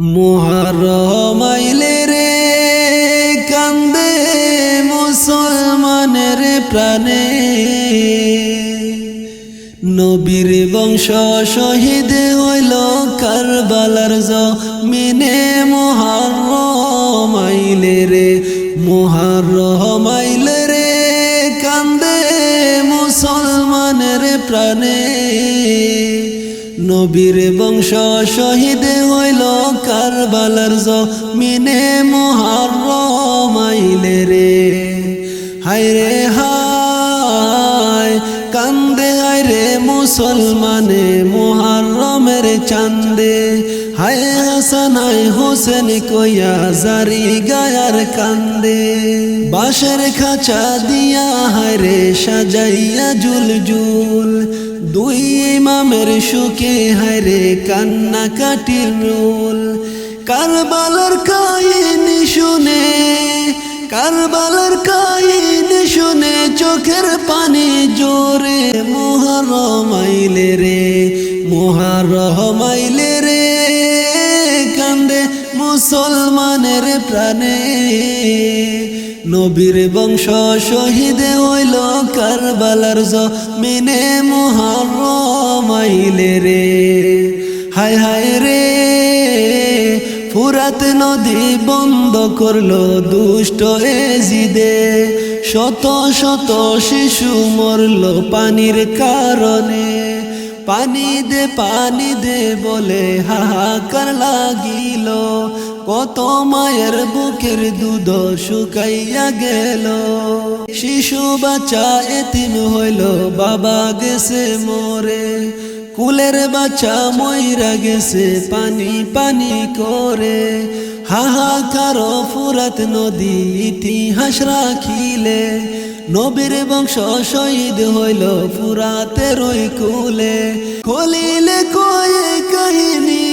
মহারমাইলে রে কান্দে মুসলমানের প্রাণে। নবীর বংশ শহীদ হইল কারবালার জমিনে মহারমাইলে রে মহারমাইলে রে কান্দে মুসলমানের প্রাণে। নবীর বংশ শহীদ হইল কারবালার জমিনে মহারমাইলে রে। হায় রে, হায়, কান্দে, হায় রে মুসলমানে মহারমের চান্দে। হায় হাসান, হায় হোসেন কইয়া জারি গায়ার কান্দে। বাঁশের খাঁচা দিয়া হায় রে সাজাইয়া জুল জুল দুই ইমামের সুখে হায় রে কান্না কাটির রোল। কারবালার কাহিনী শুনে, কারবালার কাহিনী শুনে চোখের পানি জোরে। মোহারমাইলে রে মোহারমাইলে রে। কান্দে মুসলমানের প্রাণে। নবীর বংশ শহীদ হইল কারবালার জমিনে মোহারমাইলে রে। হায় হায় রে, ফুরাত নদী বন্ধ করল দুষ্ট এজিদে। শত শত শিশু মরল পানির কারণে। পানি দে পানি দে বলে হাহাকার লাগিল। কত মায়ের বুকের দুধ শুকাইয়া গেল। শিশু বাচ্চা এতিম হইল, বাবা গেছে মরে। কুলের বাচ্চা ময়রা গেছে, পানি পানি করে। হাহাকার ফুরাত নদী ইতিহাস রাখিলে। নবীর বংশ শহীদ হইল ফুরাতের ওই কুলে। খলিলে কয়ে কাহিনী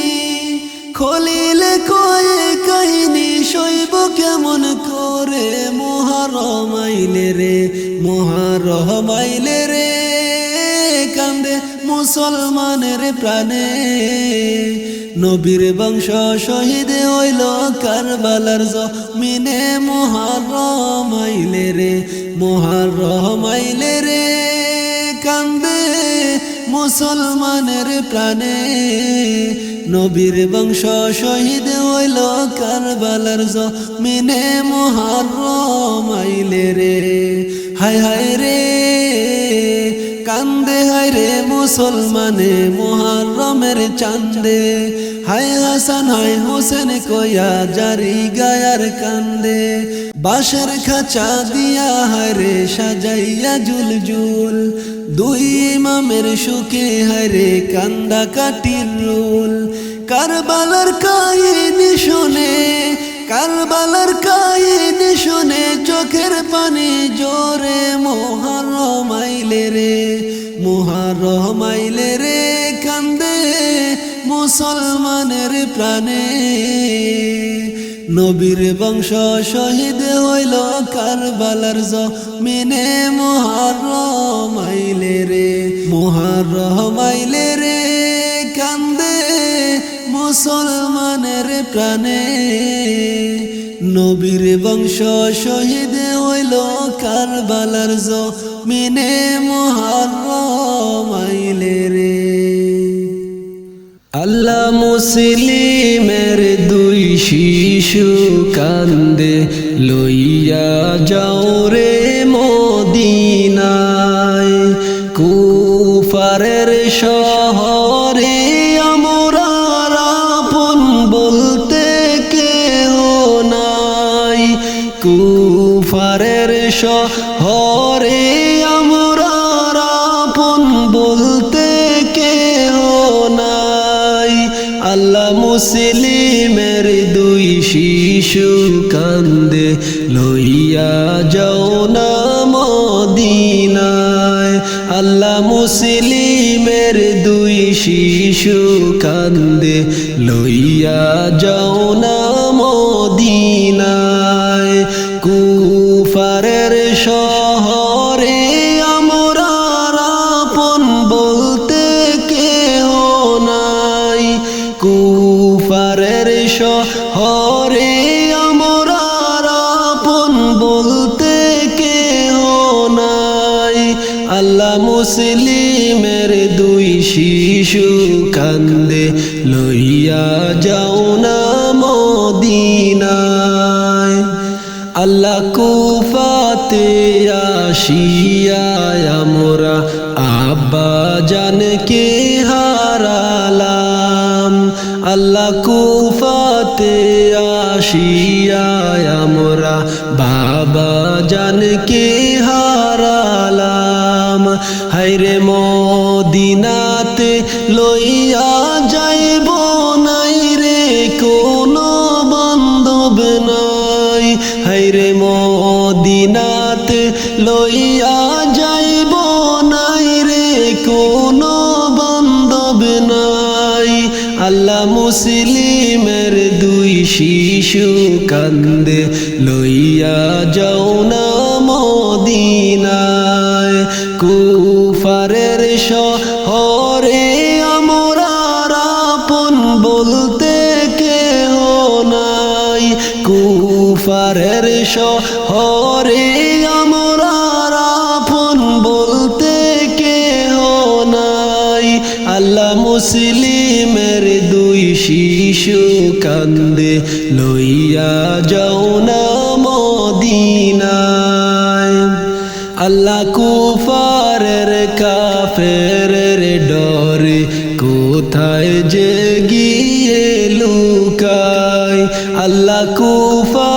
খলিলে কয়ে কাহিনী শৈব কেমন করে? মহারমাইলে রে মহারমাইলে রে, কান্দে মুসলমানের প্রাণে। নবীর বংশ শহীদ হইল কারবালার জমিনে। মহারমাইলে রে মহারমাইলে রে, কান্দে মুসলমানের প্রাণে। নবীর বংশ শহীদ হইল কারবালার জমিনে মহারমাইলে রে হায় হায় রে, কান্দে হায় রে মুসলমানে মহারমের চান্দে। হায় হাসান, হায় হোসেন, কয়া জারি গায়ার কান্দে। বাঁশের খাঁচা দিয়া হায় রে, সাজাইয়া জুল জুল দুই ইমামের সুখে হায় রে, কান্দা কাটির রুল। কারবালার কাহিনী শুনে, কারবালার কাহিনী শুনে চোখের পানি জোরে। মোহারমাইলে রে মোহারমাইলে রে। মুসলমানের প্রাণে নবীর বংশ শহীদ হইল কারবালার জমিনে। মোহারমাইলে রে মোহারমাইলে রে, কান্দে মুসলমানের প্রাণে। নবীর বংশ শহীদ হইল কারবালার জমিনে। মহারমাইলে রে আল্লাহ মুসলিমের দুই শিশু কান্দে, লইয়া যাও রে মদিনায়। কুফারের শহরে আমরা আপন বলতে কেহ নাই। কুফারের শহরে মুসলিমের দুই শিশু কান্দে, লইয়া যাও না মদিনায়। আল্লাহ মুসলিমের দুই শিশু কান্দে, লইয়া যাও না মদিনায়। কুফারের শহরে আমরা আপন বলতে কেহ নাই। কুফারের শহরে আমরার আপন বলতে কেহ নাই। আল্লাহ মুসলিমের দুই শিশু কান্দে, লইয়া যাও না মদিনায়। আল্লাহ কুফাতে আসিয়া আমরা আব্বা জানকে হারালাম। আল্লাহ কুফাতে বাবা জানকে হারালাম? হাইরে মদিনাতে লইয়া যাইব নাই রে, কোনো বান্ধব নাই। হাইরে মদিনাতে লইয়া যাইব নাই রে, কোনো বান্ধব নাই। আল্লাহ মুসলিমের দুই শিশু কান্দে। শহরে আমরার আপন বলতে কেহ নাই। আল্লাহ মুসলিমের দুই শিশু কান্দে, লইয়া যাও না মদিনায়। আল্লাহ কুফারের কাফের ডরে, কোথায় যে গিয়ে লুকায়। আল্লাহ কুফারের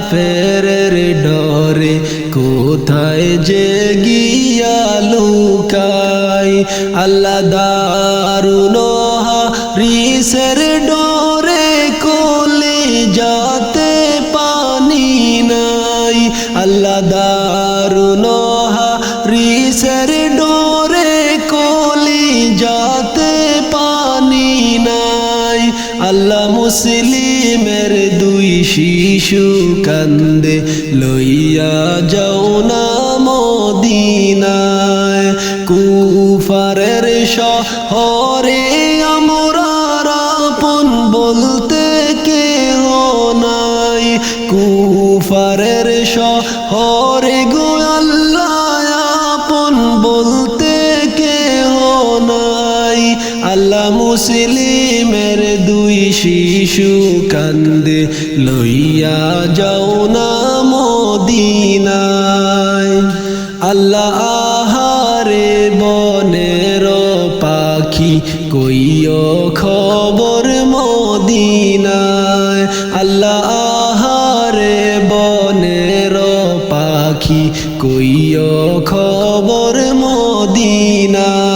কাফেরের ডরে কোথায় যে গিয়া লুকায় আল্লাহ দারুণ রিসের শিশু কান্দে, লইয়া যাও না মদিনায়। কুফারের শহরে আমরার আপন বলতে কেহ নাই। কুফারের শহরে গো আল্লাহ আপন বলতে কেহ নাই। আল্লাহ মুসলিমের দুই শিশু কান্দে লইয়া যাও না মদিনায়। আল্লাহ আহারে বনের পাখি, কইও খবর মদিনায়। আল্লাহ আহারে বনের পাখি, কইও খবর মদিনায়।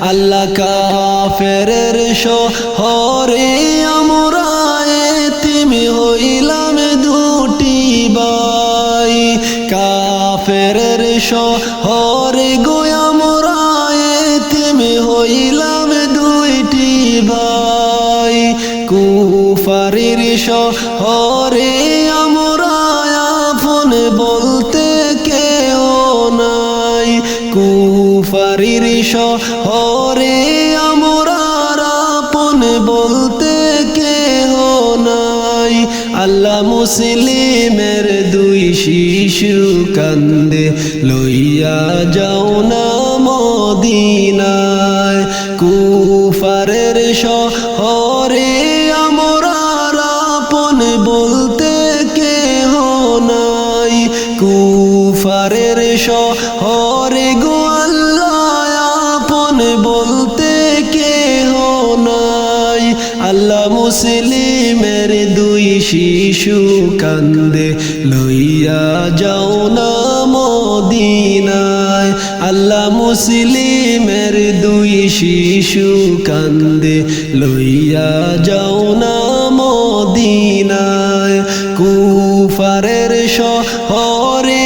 আল্লাহ কাফেরের শহরে কুফারির শহরে আমরা আপন বলতে কেহ নাই। আল্লাহ মুসলিমের দুই শিশু কান্দে, লইয়া যাও না মদিনায়। দুই শিশু কান্দে, লইয়া যাও না মদিনায়। আল্লাহ মুসলিমের দুই শিশু কান্দে, লইয়া যাও না মদিনায়। কুফারের শহরে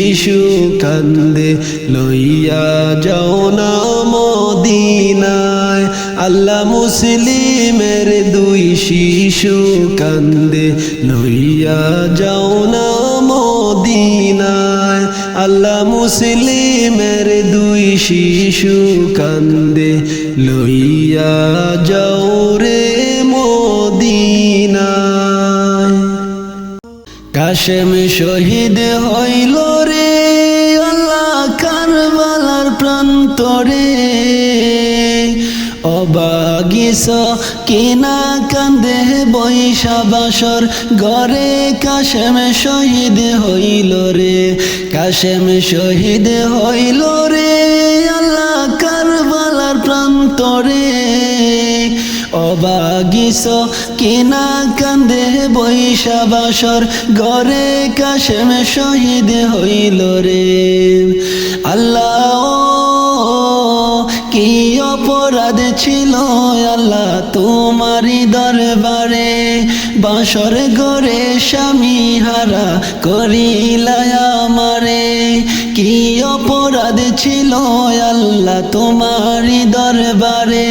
শিশু কান্দে, লইয়া যাও না মদিনায়। আল্লাহ মুসলিমের দুই শিশু কান্দে, লইয়া যাও না মদিনায়। আল্লাহ মুসলিমের দুই শিশু কান্দে, লইয়া যাও রে মদিনায়। কাশেম শহীদ হইল প্রান্তরে অবাগিস কিনা কান্দে বৈশা বাসর গরে কাশেম শহীদ হইল রে, কাশেম শহীদ হইল রে। আল্লাহ কারবালার প্রান্তরে অবাগিস কিনা কান্দে বৈশা বাসর গরে কাশেম শহীদ হইল রে। আল্লাহ কি অপরাধ ছিল আল্লাহ তোমারি দরবারে? বাসর গরে স্বামী হারা করিলায় আমারে। কি অপরাধ ছিল আল্লাহ তোমারি দরবারে?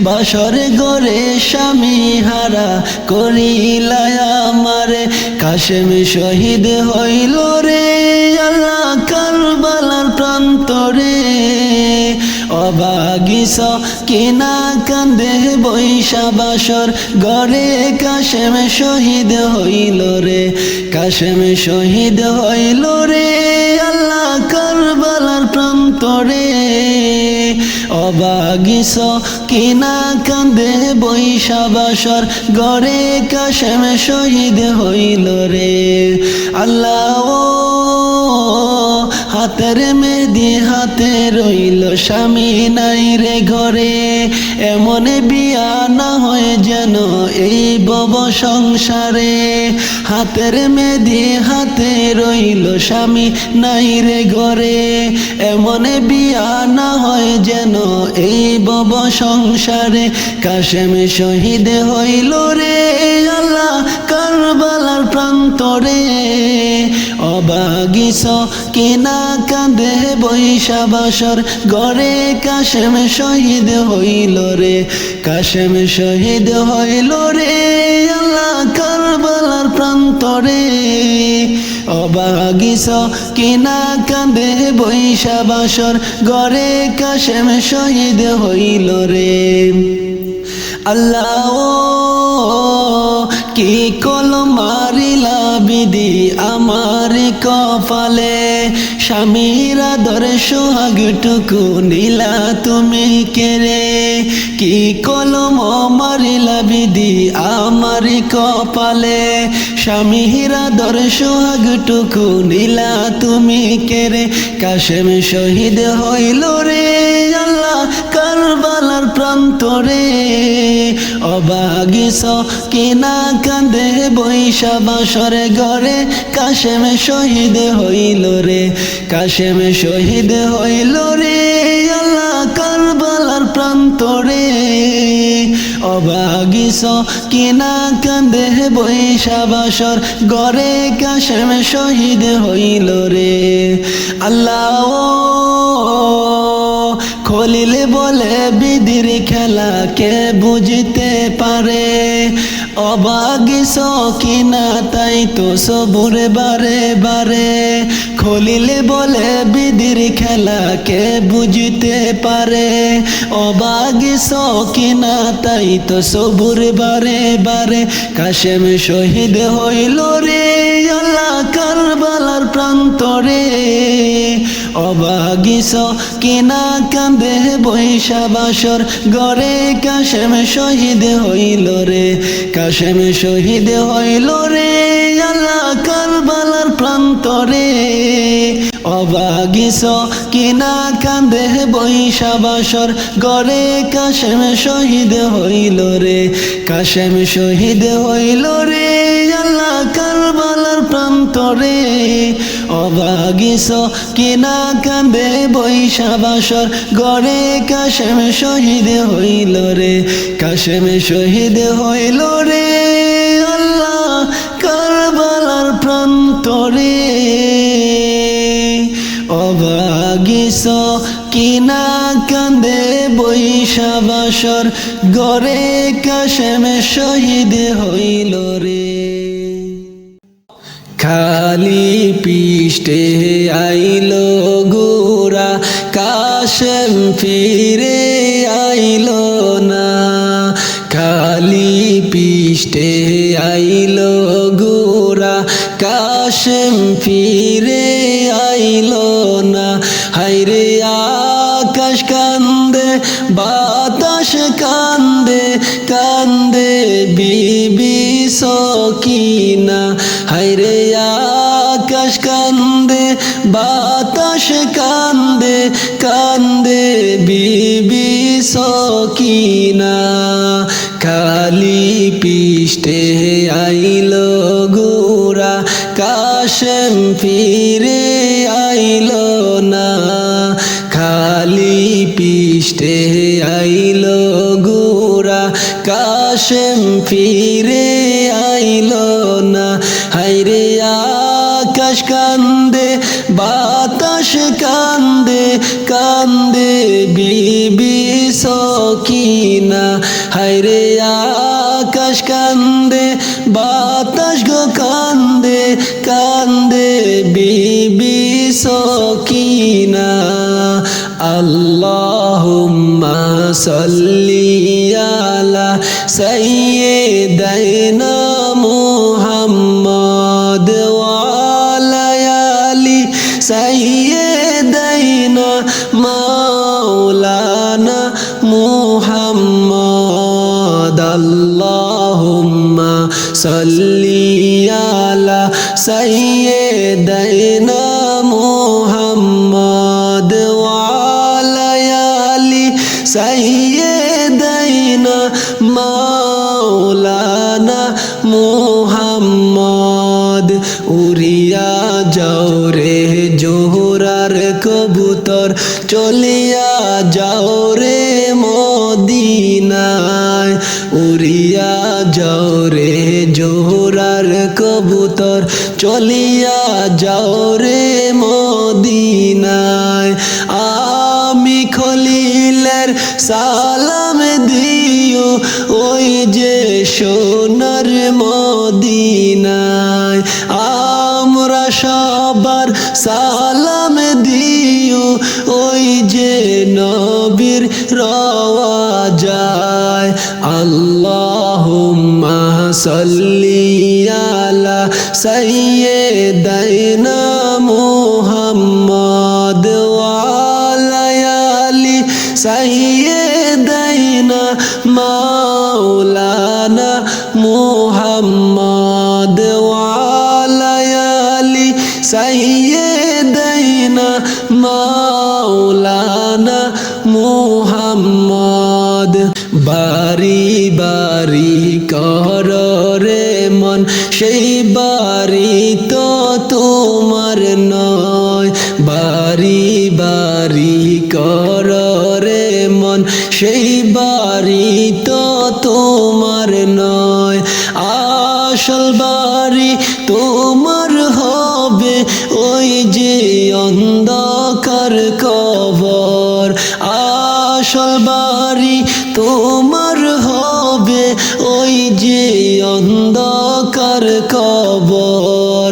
বাসর গরে স্বামী হারা করিলায় আমারে। কাশেম শহীদ হইল রে আল্লাহ কারবালার প্রান্তরে। অবাগিস কিনা কান্দে বৈশা বাসর গরে কাশেম শহীদ হইল রে, কাশেম শহীদ হইল রে, আল্লাহ কারবালার প্রান্তরে অবাগিস কিনা কান্দে বৈশা বাসর গরে কাশেম শহীদ হইল রে, আল্লাহ হাতের মেদি হাতে রইল, স্বামী নাই রে ঘরে। এমন বিয়া না হয় যেন এই বব সংসারে। হাতের মেদি হাতে রইল, স্বামী নাই রে ঘরে। এমন বিয়া না হয় যেন এই বব সংসারে। কাশেম শহীদ হইল রে আল্লাহ কারবালার প্রান্তরে। অবাগিস কিনা কাঁদে বৈশা বাসর। গড়ে কাশেম শহীদ হইল রে, কাশেম শহীদ হইল রে। আল্লাহ কারবালার প্রান্তরে। অবাগিস কিনা কাঁদে বৈশা বাসর। গড়ে কাশেম শহীদ হইল রে। আল্লাহ কি কল মারিলা বিধি আমার কপালে, স্বামীর আদর সোহাগটুকু নীলা তুমি কেরে কি কলম মারিলা বিধি আমার কপালে, স্বামীর আদর সোহাগটুকু নীলা তুমি কেরে কাশেম শহীদ হইল রে। কারবালার প্রান্তরে। অবাগিস কিনা কান্দে বৈশা বাসরে ঘরে কাশেম শহীদ হইল রে, কাশেম শহীদ হইল রে। আল্লাহ কারবালার প্রান্তরে। অবাগিস কিনা কান্দে বৈশা বাসর গড়ে। কাশেম শহীদ হইল রে। আল্লাহ খলিলে বলে বিদির খেলা কে বুঝতে পারে? অবাগিস কিনা তাই তো সবুরে বারে বারে। খলিলে বলে বিদির খেলা কে বুঝতে পারে? অবাগিস কিনা তাই তো সবুর বারে বারে। কাশেম শহীদ হইল রে, আল্লাহ কারবালার প্রান্তরে। অবাগিস কিনা কান্দে বৈশা বাসর গড়ে কাশেম শহীদ হইল রে, কাশেম শহীদ হইল রে, আল্লাহ কারবালার প্রান্তরে। অবাগিস কিনা কান্দে বৈশা বাসর গড়ে কাশেম শহীদ হইল রে, কাশেম শহীদ হইল রে। প্রান্তরে অবাগিস কিনা কান্দে বৈশা বাসর গড়ে কাশেম শহীদ হইল রে, কাশেম শহীদ হইল রে। আল্লাহ কারবালার প্রান্তরে অবাগিস কিনা কান্দে বৈশা বাসর গড়ে কাশেম শহীদ হইল রে। খালি পিষ্টে আইল গোরা কাশেম ফিরে আইল না। খালি পিষ্টে আইল গোরা কাশেম ফিরে কান্দে, বাতাস কান্দে কান্দে বিবি সকিনা। হাইরে আকাশ কান্দে, বাতাস কান্দে কান্দে বিবি সকিনা। খালি পিষ্টে আইল গোরা, কাশেম ফিরে পিষ্টে আইল গোরা, কাশেম ফিরে আইল না। হাইরে আকাশ কান্দে, বাতাস কান্দে কান্দে বিবি সকিনা। হাইরে আকাশ কান্দে, বাতাস গো কান্দে কান্দে বিবি সকিনা। আল্লাহুম্মা সাল্লি আলা সাইয়্যিদানা মুহাম্মদ ওয়া আলা আলি সাইয়্যিদানা মাওলানা মুহাম্মদ। আল্লাহুম্মা সাল্লি আলা চলিয়া যাও রে মদিনায়, উড়িয়া যাও রে জোহরার কবুতর, চলিয়া যাও রে মদিনায়। আমি খলিলের সালাম দিও, ওই যে সোনার মদিনায়। আমরা সবার সালাম ওই যে নবীর রওয়া যায়। আল্লাহুম্মা সাল্লি আলা সাইয়্যিদানা মুহাম্মদ ওয়া আলা আলি সাইয়্যিদানা মাওলানা আসল বাড়ি তোমার হবে ওই যে অন্ধকার কবর। আসল বাড়ি তোমার হবে ওই যে অন্ধকার কবর।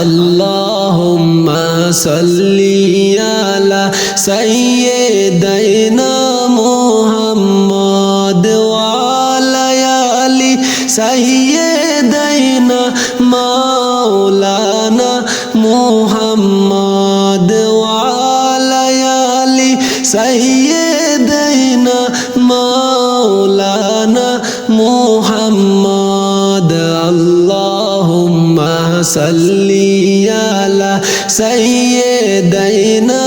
আল্লাহুম্মা সাল্লি আলা সাইয়্যিদানা মুহাম্মদ আলি মৌলানা মোহাম্মদ। আল্লাহুম্মা সাল্লি আলা। সাইয়্যিদানা